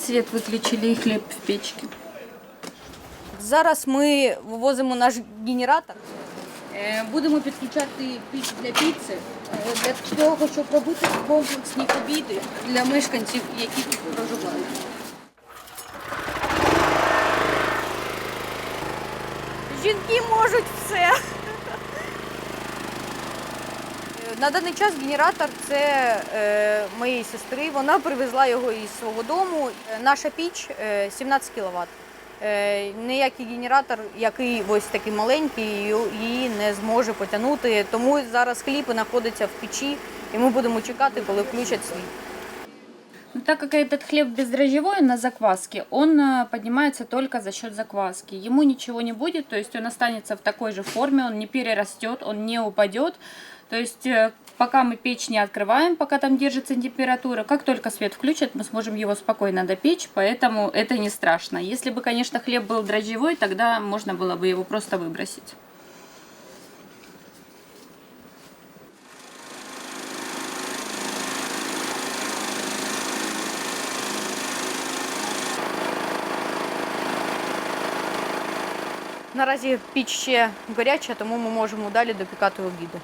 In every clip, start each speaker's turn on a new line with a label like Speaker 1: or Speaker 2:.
Speaker 1: свет выключили и хлеб в печке.
Speaker 2: Зараз ми вивозимо наш генератор. Е, Будемо підключати піч для піци е, для того, щоб робити комплексні обіди для мешканців, які тут проживають. Жінки можуть все. На даний час генератор це е, моєї сестри. Вона привезла його із свого дому. Е, Наша піч е, 17 кВт. Е, ніякий генератор, який ось такий маленький, її- не зможе потягнути. Тому зараз хліб знаходиться в печі, і ми будемо чекати, коли включать світ.
Speaker 1: Но так как этот хлеб бездрожжевой на закваске, он э, поднимается только за счет закваски. Ему ничего не будет, то есть он останется в такой же форме, он не перерастет, он не упадет. То есть э, пока мы печь не открываем, пока там держится температура, как только свет включат, мы сможем его спокойно допечь, поэтому это не страшно. Если бы, конечно, хлеб был дрожжевой, тогда можно было бы его просто выбросить.
Speaker 2: Наразі піч ще гаряча, тому ми можемо далі допікати обіди.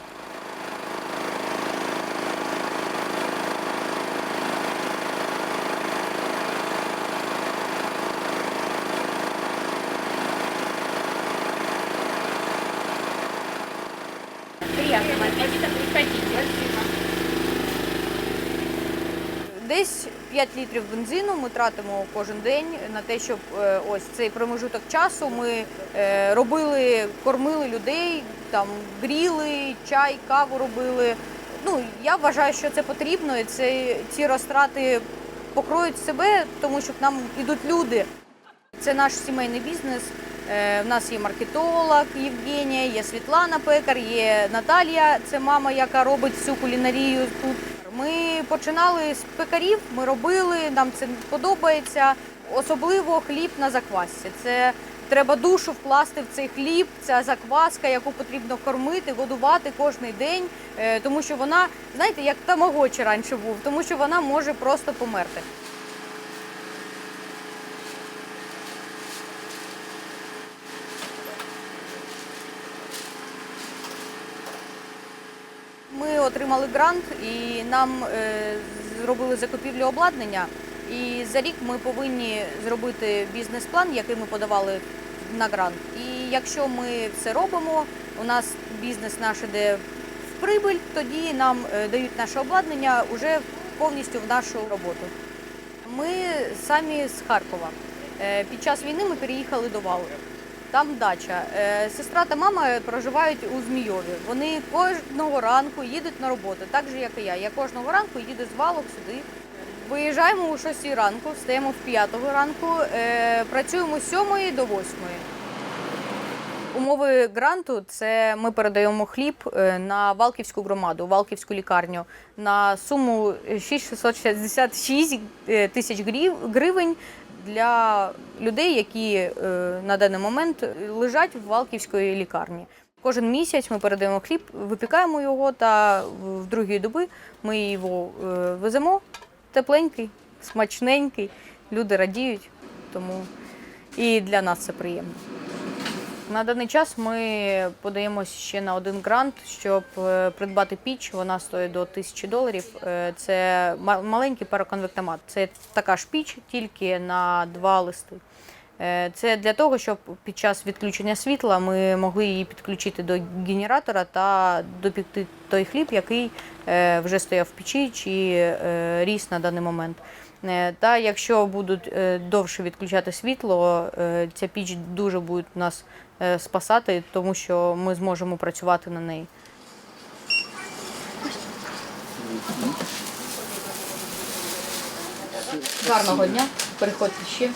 Speaker 2: Десь 5 літрів бензину ми тратимо кожен день на те, щоб е, ось цей промежуток часу ми е, робили, кормили людей, там гріли, чай, каву робили. Ну я вважаю, що це потрібно, і це ці розтрати покроють себе, тому що к нам йдуть люди. Це наш сімейний бізнес. Е, В нас є маркетолог Євгенія, є Світлана Пекар, є Наталія, це мама, яка робить всю кулінарію тут. Ми починали з пекарів, ми робили, нам це подобається. Особливо хліб на заквасці. Це треба душу вкласти в цей хліб, ця закваска, яку потрібно кормити, годувати кожен день, е, тому що вона, знаєте, як тамагочі раніше був, тому що вона може просто померти. Ми отримали грант і нам е, зробили закупівлю обладнання. І за рік ми повинні зробити бізнес-план, який ми подавали на грант. І якщо ми все робимо, у нас бізнес наш іде в прибиль, тоді нам е, дають наше обладнання уже повністю в нашу роботу. Ми самі з Харкова. Е, Під час війни ми переїхали до Валки. Там дача. Е, Сестра та мама проживають у Змійові. Вони кожного ранку їдуть на роботу, так же як і я. Я кожного ранку їду з валок сюди. Виїжджаємо о 6 ранку, встаємо в 5 ранку, е, працюємо з 7 до 8. Умови гранту це ми передаємо хліб е, на Валківську громаду, Валківську лікарню на суму 6666 е, тисяч гривень для людей, які е, на даний момент лежать в Валківської лікарні. Кожен місяць ми передаємо хліб, випікаємо його, та в другі доби ми його веземо тепленький, смачненький. Люди радіють, тому і для нас це приємно. На даний час ми подаємося ще на один грант, щоб е, придбати піч. Вона стоїть до тисячі доларів. Е, Це маленький пароконвектомат. Це така ж піч, тільки на два листи. Е, Це для того, щоб під час відключення світла ми могли її підключити до генератора та допікти той хліб, який вже стояв в печі чи ріс на даний момент. Е, Та якщо будуть е, довше відключати світло, е, ця піч дуже буде нас спасати, тому що ми зможемо працювати на неї. Гарного дня, приходьте ще.